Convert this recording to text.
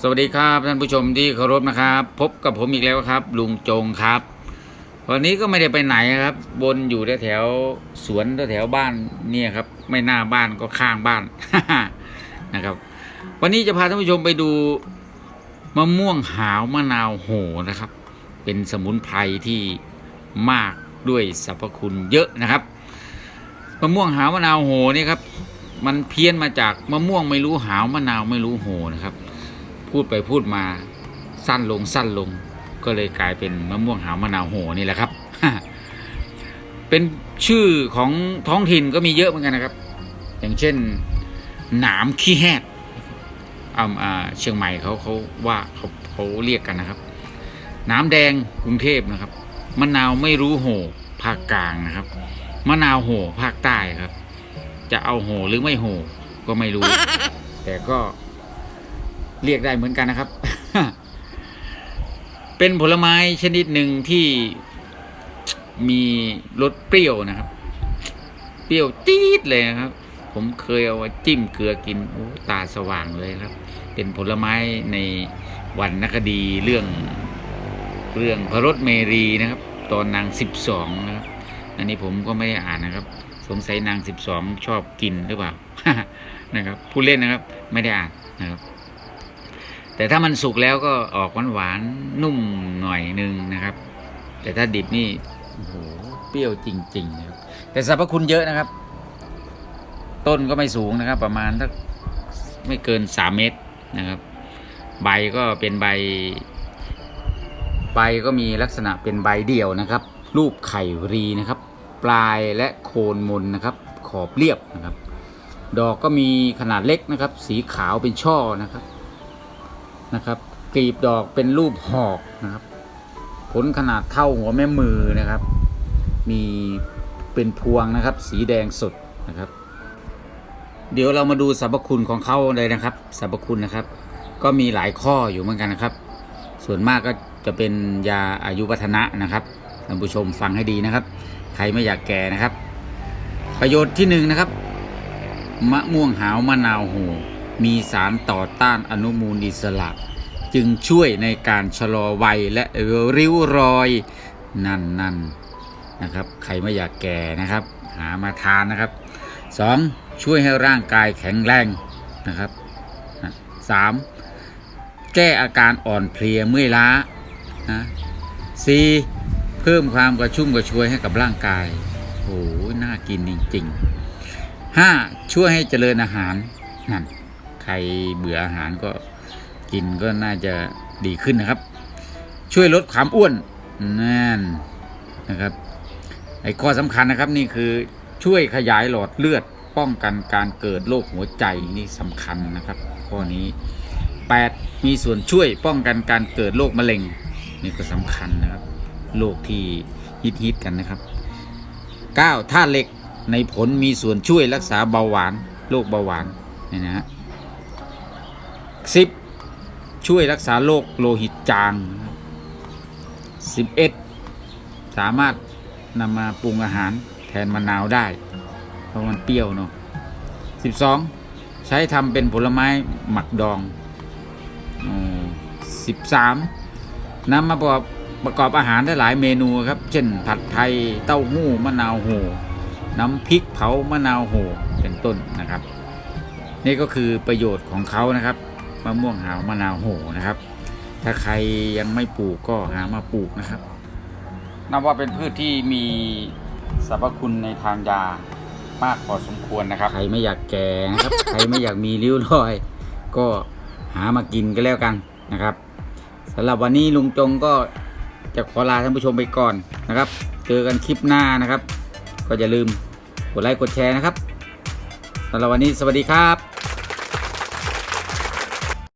สวัสดีครับท่านผู้ชมที่เคารพนะครับ พบกับผมอีกแล้วครับ ลุงจงครับ วันนี้ก็ไม่ได้ไปไหนครับบนอยู่แถวสวนแถวบ้านเนี่ยครับ ไม่หน้าบ้านก็ข้างบ้านนะครับ วันนี้จะพาท่านผู้ชมไปดูมะม่วงหาวมะนาวโหนะครับ เป็นสมุนไพรที่มากด้วยสรรพคุณเยอะนะครับมะม่วงหาวมะนาวโหนี่ครับ มันเพี้ยนมาจากมะม่วงไม่รู้หาวมะนาวไม่รู้โหนะครับ พูดไปพูดมาสั้นลงสั้นลง ก็เลยกลายเป็นมะม่วงหาวมะนาวโหนี่แหละครับ เป็นชื่อของท้องถิ่นก็มีเยอะเหมือนกันนะครับ อย่างเช่น หนามขี้แหกอ่าอ่าเชียงใหม่เขาเขาว่าเขาเขาเรียกกันนะครับ น้ำแดงกรุงเทพนะครับมะนาวไม่รู้โหภาคกลางนะครับมะนาวโหภาคใต้ครับ จะเอาโหหรือไม่โหก็ไม่รู้ แต่ก็ เรียกได้เหมือนกันนะครับ เป็นผลไม้ชนิดหนึ่งที่มีรสเปรี้ยวนะครับ เปรี้ยวจี๊ดเลยนะครับ ผมเคยเอาจิ้มเกลือกินโอ้ตาสว่างเลยครับ เป็นผลไม้ในวันนคดีเรื่องเรื่องพระรถเมรีนะครับ ตอนนางสิบสองนะครับอันนี้ผมก็ไม่ได้อ่านนะครับ สงสัยนางสิบสองชอบกินหรือเปล่านะครับ ผู้เล่นนะครับ ไม่ได้อ่านนะครับ แต่ถ้ามันสุกแล้วก็ออกหวานหวานนุ่มหน่อยนึงนะครับ แต่ถ้าดิบนี่โอ้โหเปรี้ยวจริงๆนะครับแต่สรรพคุณเยอะนะครับ ต้นก็ไม่สูงนะครับ ประมาณสักไม่เกินสามเมตรนะครับ ใบก็เป็นใบ ใบก็มีลักษณะเป็นใบเดี่ยวนะครับ รูปไข่รีนะครับ ปลายและโคนมนนะครับ ขอบเรียบนะครับ ดอกก็มีขนาดเล็กนะครับ สีขาวเป็นช่อนะครับ นะครับกลีบดอกเป็นรูปหอกนะครับ ผลขนาดเท่าหัวแม่มือนะครับ มีเป็นพวงนะครับ สีแดงสดนะครับ เดี๋ยวเรามาดูสรรพคุณของเขาเลยนะครับสรรพคุณนะครับ ก็มีหลายข้ออยู่เหมือนกันนะครับ ส่วนมากก็จะเป็นยาอายุวัฒนะนะครับท่านผู้ชมฟังให้ดีนะครับ ใครไม่อยากแก่นะครับ ประโยชน์ที่หนึ่งนะครับ มะม่วงหาวมะนาวโห มีสารต่อต้านอนุมูลอิสระ จึงช่วยในการชะลอวัยและริ้วรอยนั่นนั่นนะครับ ใครไม่อยากแก่นะครับ หามาทานนะครับสองช่วยให้ร่างกายแข็งแรงนะครับสามแก้อาการอ่อนเพลียเมื่อยล้านะสี่เพิ่มความกระชุ่มกระชวยให้กับร่างกายโอ้หน่ากินจริงๆห้าช่วยให้เจริญอาหารนั่น ใครเบื่ออาหารก็กินก็น่าจะดีขึ้นนะครับ ช่วยลดความอ้วนนั่นนะครับไอ้ข้อสำคัญนะครับนี่คือช่วยขยายหลอดเลือดป้องกันการเกิดโรคหัวใจนี่สำคัญนะครับ ข้อนี้ 8 มีส่วนช่วยป้องกันการเกิดโรคมะเร็งนี่ก็สำคัญนะครับโรคที่ฮิตฮิตกันนะครับ 9. ธาตุเหล็กในผลมีส่วนช่วยรักษาเบาหวานโรคเบาหวานนี่นะฮะ 10. ช่วยรักษาโรคโลหิตจางนะครับ 11. สามารถนำมาปรุงอาหารแทนมะนาวได้ เพราะมันเปรี้ยวเนาะ 12. ใช้ทำเป็นผลไม้หมักดองสิบสามนำมาประกอบประกอบอาหารได้หลายเมนูครับ เช่น ผัดไทยเต้าหู้มะนาวโหน้ำพริกเผามะนาวโหเป็นต้นนะครับ นี่ก็คือประโยชน์ของเขานะครับ มะม่วงหาวมะนาวโหนะครับ ถ้าใครยังไม่ปลูกก็หามาปลูกนะครับนับว่าเป็นพืชที่มีสรรพคุณในทางยามากพอสมควรนะครับ ใครไม่อยากแก่นะครับ ใครไม่อยากมีริ้วรอย ก็หามากินก็แล้วกันนะครับสำหรับวันนี้ลุงจงก็จะขอลาท่านผู้ชมไปก่อนนะครับ เจอกันคลิปหน้านะครับ ก็อย่าลืมกดไลค์กดแชร์นะครับสำหรับวันนี้สวัสดีครับ